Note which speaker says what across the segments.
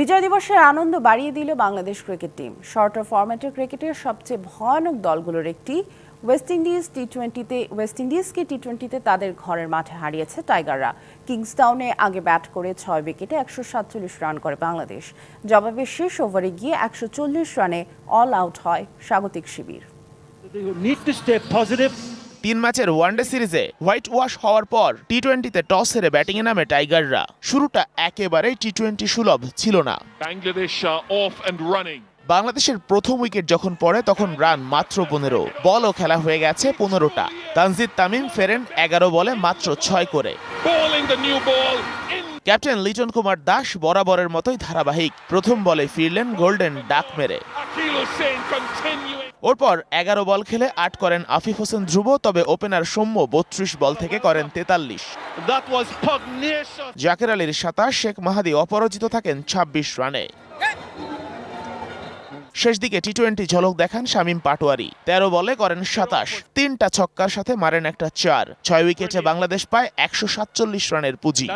Speaker 1: বিজয় দিবসের আনন্দ বাড়িয়ে দিল বাংলাদেশ ক্রিকেট টিম। শর্টার ফরম্যাটের ক্রিকেটের সবচেয়ে ভয়ানক দলগুলোর একটি। ওয়েস্ট ইন্ডিজ টি টোয়েন্টিতে ওয়েস্ট ইন্ডিজকে টি টোয়েন্টিতে তাদের ঘরের মাঠে হারিয়েছে টাইগাররা। কিংসটাউনে আগে ব্যাট করে ছয় উইকেটে একশো সাতচল্লিশ রান করে বাংলাদেশ। জবাবে শেষ ওভারে গিয়ে একশো চল্লিশ রানে অল আউট হয় স্বাগতিক শিবির।
Speaker 2: তিন ম্যাচের ওয়ানডে সিরিজে হোয়াইট ওয়াশ হওয়ার পর টি টোয়েন্টিতে টস হেরে ব্যাটিংয়ে নামে টাইগাররা। শুরুটা একেবারেই টি টোয়েন্টি সুলভ ছিল না।
Speaker 3: off
Speaker 2: বাংলাদেশের প্রথম উইকেট যখন পড়ে তখন রান মাত্র পনেরো। বলও খেলা হয়ে গেছে পনেরোটা। তানজিদ তামিম ফেরেন এগারো বলে মাত্র ছয় করে. ক্যাপ্টেন লিটন কুমার দাস বরাবরের মতোই ধারাবাহিক। প্রথম বলে ফিরলেন গোল্ডেন ডাক মেরে. ওরপর এগারো বল খেলে আট করেন আফিফ হোসেন ধ্রুব তবে ওপেনার সৌম্য বত্রিশ বল থেকে করেন তেতাল্লিশ। জাকের আলীর সাতাশ শেখ মাহাদি অপরাজিত থাকেন ২৬ রানে। শেষ দিকে টি টোয়েন্টি ঝলক দেখান শামীম পাটোয়ারি। তেরো বলে করেন সাতাশ। তিনটা ছক্কার সাথে মারেন একটা চার। ছয় উইকেটে বাংলাদেশ পায় একশো সাতচল্লিশ রানের পুঁজি.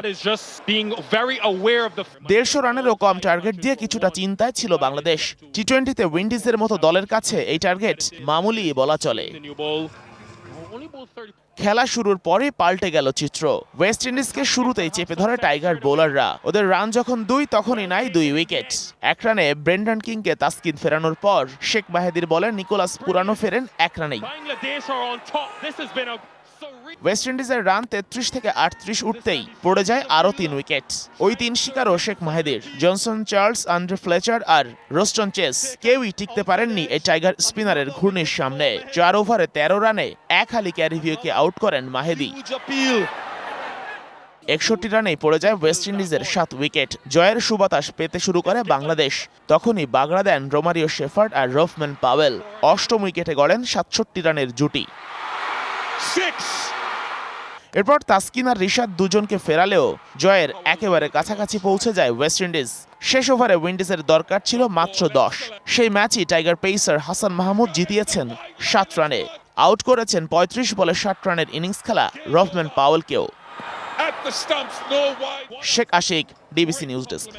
Speaker 2: দেড়শো রানেরও কম টার্গেট দিয়ে কিছুটা চিন্তায় ছিল বাংলাদেশ। টি টোয়েন্টিতে উইন্ডিজের মতো দলের কাছে এই টার্গেট মামুলি বলা চলে। খেলা শুরুর পরে পাল্টে গেল চিত্র। ওয়েস্ট ইন্ডিজকে শুরুতেই চেপে ধরে টাইগার বোলাররা ওদের রান যখন দুই, তখনই নাই দুই উইকেট এক রানে ব্রেন্ডন কিংকে তাস্কিন ফেরানোর পর শেখ মাহেদির বলে নিকোলাস পুরানো ফেরেন, এক রানেই ওয়েস্ট ইন্ডিজের রান তেত্রিশ থেকে আটত্রিশ উঠতেই পড়ে যায় আরও তিন উইকেট ওই তিন শিকারও শেখ মাহেদির। জনসন চার্লস আন্ড্রে ফ্লেচার আর রোস্টন চেস কেউই টিকতে পারেননি এই টাইগার স্পিনারের ঘূর্ণির সামনে। চার ওভারে তেরো রানে এক হালি ক্যারিভিউকে আউট করেন মাহেদি। একষট্টি রানেই পড়ে যায় ওয়েস্ট ইন্ডিজের সাত উইকেট জয়ের সুবাতাস পেতে শুরু করে বাংলাদেশ। তখনই বাগড়া দেন রোমারিও শেফার্ড আর রফম্যান পাওয়েল অষ্টম উইকেটে গড়েন সাতষট্টি রানের জুটি. এরপর তাসকিন আর রিশাদ দুজনকে ফেরালেও জয়ের একেবারে কাছাকাছি পৌঁছে যায় ওয়েস্ট ইন্ডিজ। শেষ ওভারে উইন্ডিজের দরকার ছিল মাত্র দশ। সেই ম্যাচই টাইগার পেসার হাসান মাহমুদ জিতিয়েছেন সাত রানে। আউট করেছেন পঁয়ত্রিশ বলে ষাট রানের ইনিংস খেলা Rovman পাওয়েলকেও. Sheikh Ashiq DBC news desk.